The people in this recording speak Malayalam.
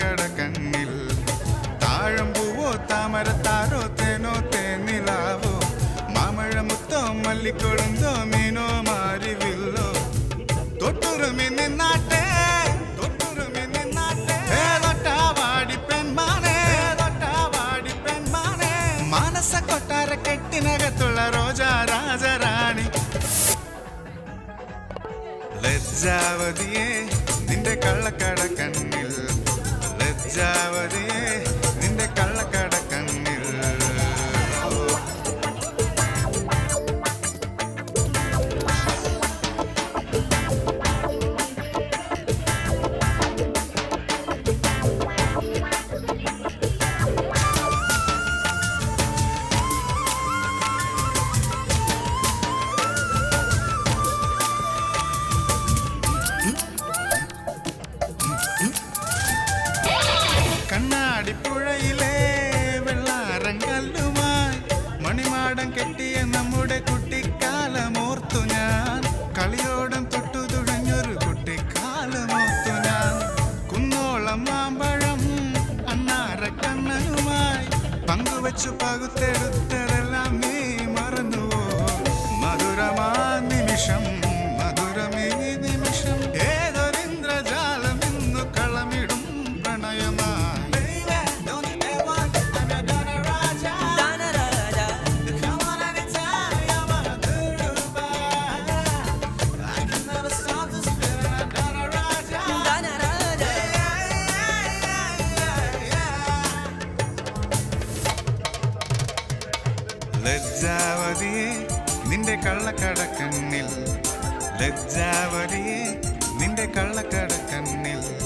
കടകണ്ണിൽ താഴമ്പൂവോ താമരത്താരോ തേനോ തേനിലാവോ? മാമഴമുത്തോ മല്ലിക്കൊഴുന്തോ മീനോ മാരിവില്ലോ? തൊട്ടുറുമി നിന്നാട്ടെ തൊട്ടുറുമി നിന്നാട്ടെ. തൊട്ടാവാടി പെൺമാനെ തൊട്ടാവാടി പെൺമാനെ. മാനസ കൊട്ടാര കെട്ടിനകത്തുള്ള റോജാ രാജറാണി ലജ്ജാവതിയെ നിന്റെ കള്ളക്കട കണ്ണിൽ. ജാവതിയെ നിന്റെ കള്ളക്ക പങ്കുവെച്ചു പകുത്തെടുത്തതെല്ലാം നീ മറന്നുവോ? മധുരമാ നിമിഷം. ലജ്ജാവതിയെ നിന്റെ കള്ളക്കടക്കണ്ണിൽ. ലജ്ജാവതിയെ നിന്റെ കള്ളക്കടക്കണ്ണിൽ.